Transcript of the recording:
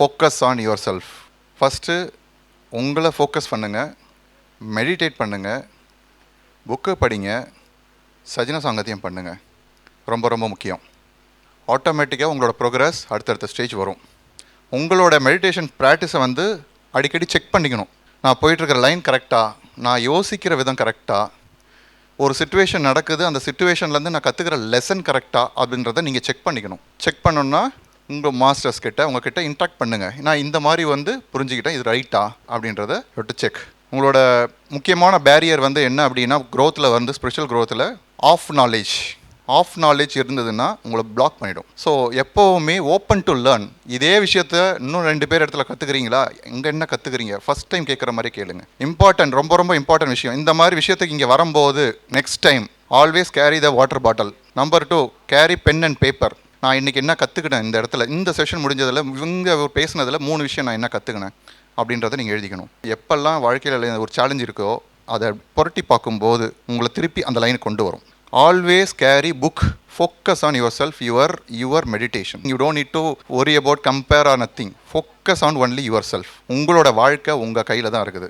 Focus on your self first உங்களை focus பண்ணுங்கள் meditate பண்ணுங்கள் புக்கு படிங்க. சஜன சாங்கத்தியம் பண்ணுங்கள் ரொம்ப ரொம்ப முக்கியம். ஆட்டோமேட்டிக்காக உங்களோட ப்ரோக்ரஸ் அடுத்தடுத்த ஸ்டேஜ் வரும். உங்களோட மெடிடேஷன் ப்ராக்டிஸை வந்து அடிக்கடி செக் பண்ணிக்கணும். நான் போயிட்டுருக்கிற லைன் கரெக்டாக நான் யோசிக்கிற விதம் கரெக்டாக ஒரு சுச்சுவேஷன் நடக்குது. அந்த சுச்சுவேஷன்லேருந்து நான் கற்றுக்கிற லெசன் கரெக்டாக அப்படின்றத நீங்கள் செக் பண்ணிக்கணும். செக் பண்ணணுன்னா உங்கள் மாஸ்டர்ஸ் கிட்ட உங்ககிட்ட இன்ட்ராக்ட் பண்ணுங்கள் நான் இந்த மாதிரி வந்து புரிஞ்சுக்கிட்டேன் இது ரைட்டா அப்படின்றத டு செக் உங்களோட முக்கியமான பேரியர் வந்து என்ன அப்படின்னா க்ரோத்தில் வந்து ஸ்பெஷல் க்ரோத்தில் ஆஃப் நாலேஜ் ஆஃப் நாலேஜ் இருந்ததுன்னா உங்களை பிளாக் பண்ணிடும். ஸோ எப்போவுமே ஓப்பன் டு லேர்ன் இதே விஷயத்த இன்னும் ரெண்டு பேர் இடத்துல கற்றுக்குறீங்களா இங்கே என்ன கற்றுக்குறீங்க ஃபஸ்ட் டைம் கேட்குற மாதிரி கேளுங்க. இம்பார்ட்டன்ட் ரொம்ப ரொம்ப இம்பார்ட்டன்ட் விஷயம். இந்த மாதிரி விஷயத்துக்கு இங்கே வரும்போது next time always carry the water bottle number two carry pen and paper நான் இன்றைக்கி என்ன கற்றுக்கிட்டேன் இந்த இடத்துல? இந்த செஷன் முடிஞ்சதில் இவங்க பேசுனதில் மூணு விஷயம் நான் என்ன கற்றுக்கினேன் அப்படின்றத நீங்கள் எழுதிக்கணும். எப்பெல்லாம் வாழ்க்கையில் ஒரு சேலஞ்ச் இருக்கோ அதை புரட்டி பார்க்கும்போது உங்களை திருப்பி அந்த லைனுக்கு கொண்டு வரும். Always carry book focus on your self your your meditation you don't need to worry about compare or nothing focus on only your self உங்களோட வாழ்க்கை உங்கள் கையில் தான் இருக்குது.